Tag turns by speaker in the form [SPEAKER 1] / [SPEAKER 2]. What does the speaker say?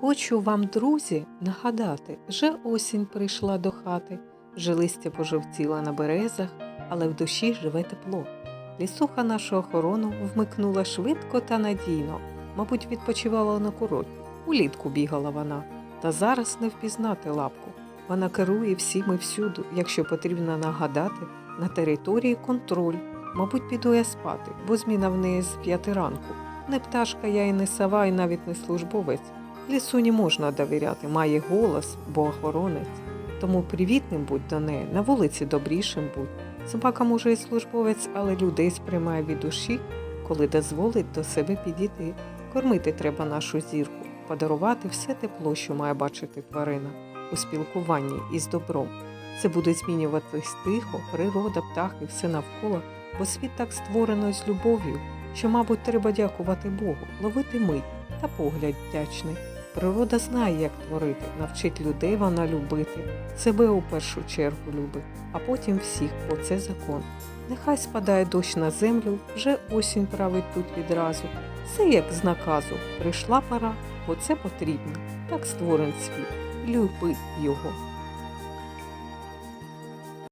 [SPEAKER 1] Хочу вам, друзі, нагадати, вже осінь прийшла до хати, вже листя пожовтіла на березах, але в душі живе тепло. Лісуха нашу охорону вмикнула швидко та надійно, мабуть, відпочивала на курорті. Улітку бігала вона, та зараз не впізнати лапку. Вона керує всім всюду, якщо потрібно нагадати, на території контроль. Мабуть, піду я спати, бо зміна в неї з п'яти ранку. Не пташка я і не сова, і навіть не службовець. Лісуні можна довіряти, має голос, бо охоронець. Тому привітним будь до неї, на вулиці добрішим будь. Собака може і службовець, але людей сприймає від душі, коли дозволить до себе підійти. Кормити треба нашу зірку, подарувати все тепло, що має бачити тварина у спілкуванні із добром. Це буде змінюватись тихо, природа, птахи, все навколо, бо світ так створено з любов'ю, що, мабуть, треба дякувати Богу, ловити мить та погляд вдячний. Природа знає, як творити, навчить людей вона любити, себе у першу чергу любить, а потім всіх, бо це закон. Нехай спадає дощ на землю, вже осінь править тут відразу. Все як з наказу. Прийшла пора, бо це потрібно. Так створений світ. Люби його.